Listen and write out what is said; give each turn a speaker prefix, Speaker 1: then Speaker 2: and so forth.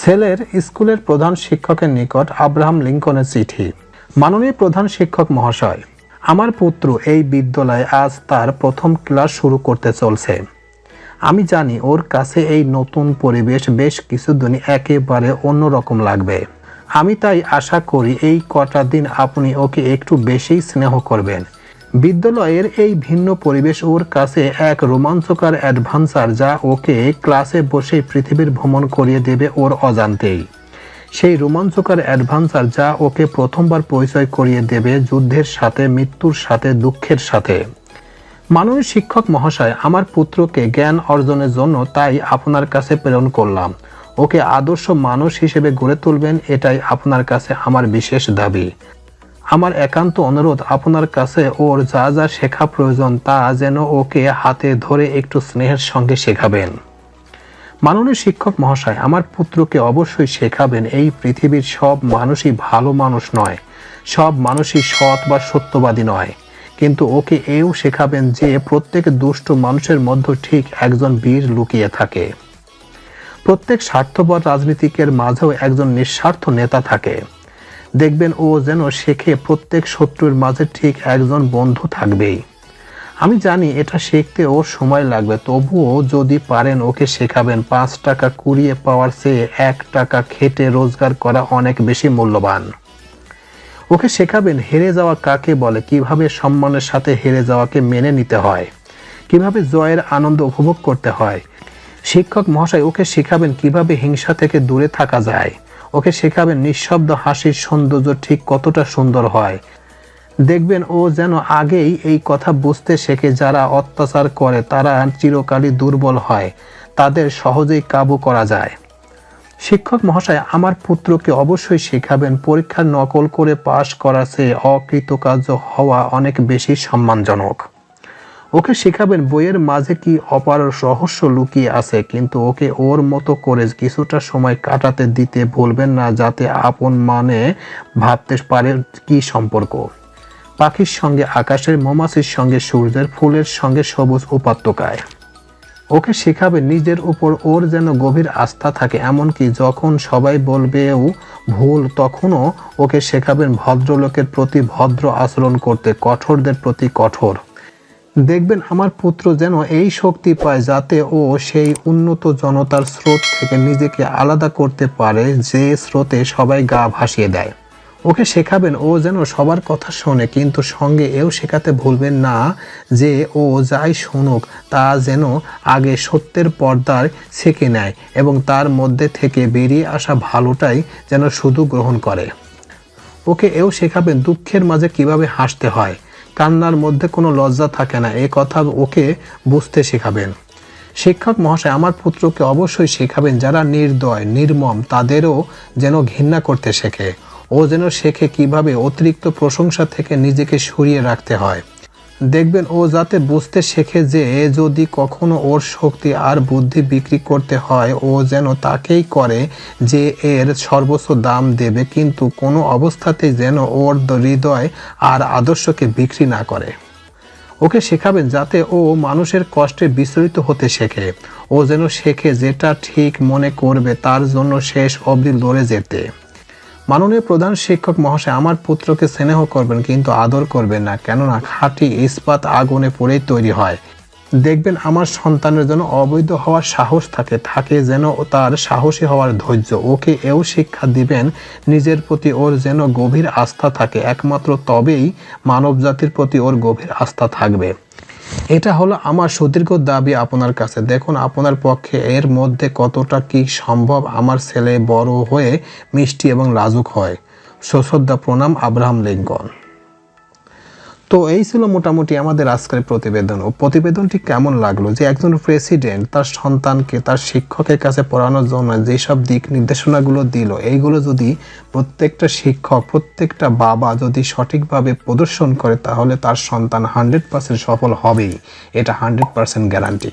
Speaker 1: ছেলের স্কুলের প্রধান শিক্ষকের নিকট আব্রাহাম লিঙ্কনের চিঠি। মাননীয় প্রধান শিক্ষক মহাশয়, আমার পুত্র এই বিদ্যালয়ে আজ তার প্রথম ক্লাস শুরু করতে চলছে। আমি জানি ওর কাছে এই নতুন পরিবেশ বেশ কিছুদিন একেবারে অন্যরকম লাগবে। আমি তাই আশা করি এই কটা দিন আপনি ওকে একটু বেশিই স্নেহ করবেন। বিদ্যালয়ের এই ভিন্ন পরিবেশ ওর কাছে এক রোমাঞ্চকর অ্যাডভেঞ্চার যা ওকে ক্লাসে বসে পৃথিবীর ভ্রমণ করিয়ে দেবে ওর অজান্তেই। সেই রোমাঞ্চকর অ্যাডভেঞ্চার যা ওকে প্রথমবার পরিচয় করিয়ে দেবে যুদ্ধের সাথে, মৃত্যুর সাথে, দুঃখের সাথে। মাননীয় শিক্ষক মহাশয়, আমার পুত্রকে জ্ঞান অর্জনের জন্য তাই আপনার কাছে প্রেরণ করলাম। ওকে আদর্শ মানুষ হিসেবে গড়ে তুলবেন, এটাই আপনার কাছে আমার বিশেষ দাবি। আমার একান্ত অনুরোধ আপনার কাছে ওর যা যা শেখা প্রয়োজন তা যেন ওকে হাতে ধরে একটু স্নেহের সঙ্গে শেখাবেন। মাননীয় শিক্ষক মহাশয়, আমার পুত্রকে অবশ্যই শেখাবেন, এই পৃথিবীর সব মানুষই ভালো মানুষ নয়, সব মানুষই সৎ বা সত্যবাদী নয়। কিন্তু ওকে এও শেখাবেন যে প্রত্যেক দুষ্ট মানুষের মধ্যে ঠিক একজন বীর লুকিয়ে থাকে। প্রত্যেক স্বার্থপর রাজনীতিকের মাঝেও একজন নিঃস্বার্থ নেতা থাকে। দেখবেন ও যেন শেখে প্রত্যেক শত্রুর মাঝে ঠিক একজন বন্ধু থাকবেই। আমি জানি এটা শিখতে ওর সময় লাগবে, তবুও যদি পারেন ওকে শেখাবেন। পাঁচ টাকা কুড়িয়ে পাওয়ার চেয়ে এক টাকা খেটে রোজগার করা অনেক বেশি মূল্যবান। ওকে শেখাবেন হেরে যাওয়া কাকে বলে, কীভাবে সম্মানের সাথে হেরে যাওয়াকে মেনে নিতে হয়, কীভাবে জয়ের আনন্দ উপভোগ করতে হয়। শিক্ষক মহাশয়, ওকে শেখাবেন কীভাবে হিংসা থেকে দূরে থাকা যায়। ওকে শেখাবেন নিঃশব্দ হাসির সৌন্দর্য ঠিক কতটা সুন্দর হয়। দেখবেন ও যেন আগেই এই কথা বুঝতে শেখে যারা অত্যাচার করে, তারা চিরকালই দুর্বল হয়। তাদের সহজেই কাবু করা যায়। শিক্ষক মহাশয়, আমার পুত্রকে অবশ্যই শেখাবেন, পরীক্ষার নকল করে পাশ করা চেয়ে অকৃতকার্য হওয়া অনেক বেশি সম্মানজনক। ওকে শেখাবেন বইয়ের মাঝে কি অপার রহস্য লুকিয়ে আছে, কিন্তু ওকে ওর মতো করে কিছুটা সময় কাটাতে দিতে ভুলবেন না, যাতে আপন মানে ভাবতে পারে কি সম্পর্ক। পাখির সঙ্গে, আকাশের মৌমাছির সঙ্গে, সূর্যের ফুলের সঙ্গে সবুজ উপত্যকায়। ওকে শেখাবে নিজের উপর ওর যেন গভীর আস্থা থাকে, এমনকি যখন সবাই বলবেও ভুল, তখনও ওকে শেখাবেন ভদ্রলোকের প্রতি ভদ্র আচরণ করতে, কঠোরদের প্রতি কঠোর। দেখবেন আমার পুত্র যেন এই শক্তি পায় যাতে ও সেই উন্নত জনতার স্রোত থেকে নিজেকে আলাদা করতে পারে, যে স্রোতে সবাই গা ভাসিয়ে দেয়। ওকে শেখাবেন, ও যেন সবার কথা শোনে, কিন্তু সঙ্গে এও শেখাতে ভুলবেন না যে ও যাই শুনুক, তা যেন আগে সত্যের পর্দার ছেঁকে নেয় এবং তার মধ্যে থেকে বেরিয়ে আসা ভালোটাই যেন শুধু গ্রহণ করে। ওকে এও শেখাবেন, দুঃখের মাঝে কীভাবে হাসতে হয়। কান্নার মধ্যে কোনো লজ্জা থাকে না। এ কথা ওকে বুঝতে শেখাবেন। শিক্ষক মহাশয়, আমার পুত্রকে অবশ্যই শেখাবেন যারা নির্দয়, নির্মম, তাদেরও যেন ঘৃণা করতে শেখে। ও যেন শেখে কীভাবে অতিরিক্ত প্রশংসা থেকে নিজেকে সরিয়ে রাখতে হয়। দেখবেন ও যাতে বুঝতে শেখে যে যদি কখনো ওর শক্তি আর বুদ্ধি বিক্রি করতে হয়, ও যেন তাকেই করে যে এর সর্বোচ্চ দাম দেবে। কিন্তু কোনো অবস্থাতেই যেন ওর হৃদয় আর আদর্শকে বিক্রি না করে। ওকে শেখাবেন যাতে ও মানুষের কষ্টে বিচলিত হতে শেখে। ও যেন শেখে যেটা ঠিক মনে করবে, তার জন্য শেষ অবধি লড়ে যেতে। মাননীয় প্রধান শিক্ষক মহাশয়, আমার পুত্রকে স্নেহ করবেন কিন্তু আদর করবেন না, কেননা খাঁটি ইস্পাত আগুনে পড়েই তৈরি হয়। দেখবেন আমার সন্তানের জন্য অবৈধ হওয়ার সাহস থাকে থাকে যেন তার সাহসী হওয়ার ধৈর্য। ওকে এও শিক্ষা দিবেন, নিজের প্রতি ওর যেন গভীর আস্থা থাকে। একমাত্র তবেই মানব জাতির প্রতি ওর গভীর আস্থা থাকবে। এটা হলো আমার সুদীর্ঘ দাবি আপনার কাছে। দেখুন, আপনার পক্ষে এর মধ্যে কতটা কি সম্ভব আমার ছেলে বড় হয়ে মিষ্টি এবং লাজুক হয়। সশ্রদ্ধা প্রণাম, আব্রাহাম লিঙ্কন। তো এই ছিল মোটামুটি আমাদের আজকের প্রতিবেদন। ও প্রতিবেদনটি কেমন লাগল? যে একজন প্রেসিডেন্ট তার সন্তানকে, তার শিক্ষকের কাছে পড়ানোর জন্য যেসব দিক নির্দেশনাগুলো দিল, এইগুলো যদি প্রত্যেকটা শিক্ষক, প্রত্যেকটা বাবা যদি সঠিকভাবে প্রদর্শন করে, তাহলে তার সন্তান হান্ড্রেড পার্সেন্ট সফল হবেই। এটা হান্ড্রেড পার্সেন্ট গ্যারান্টি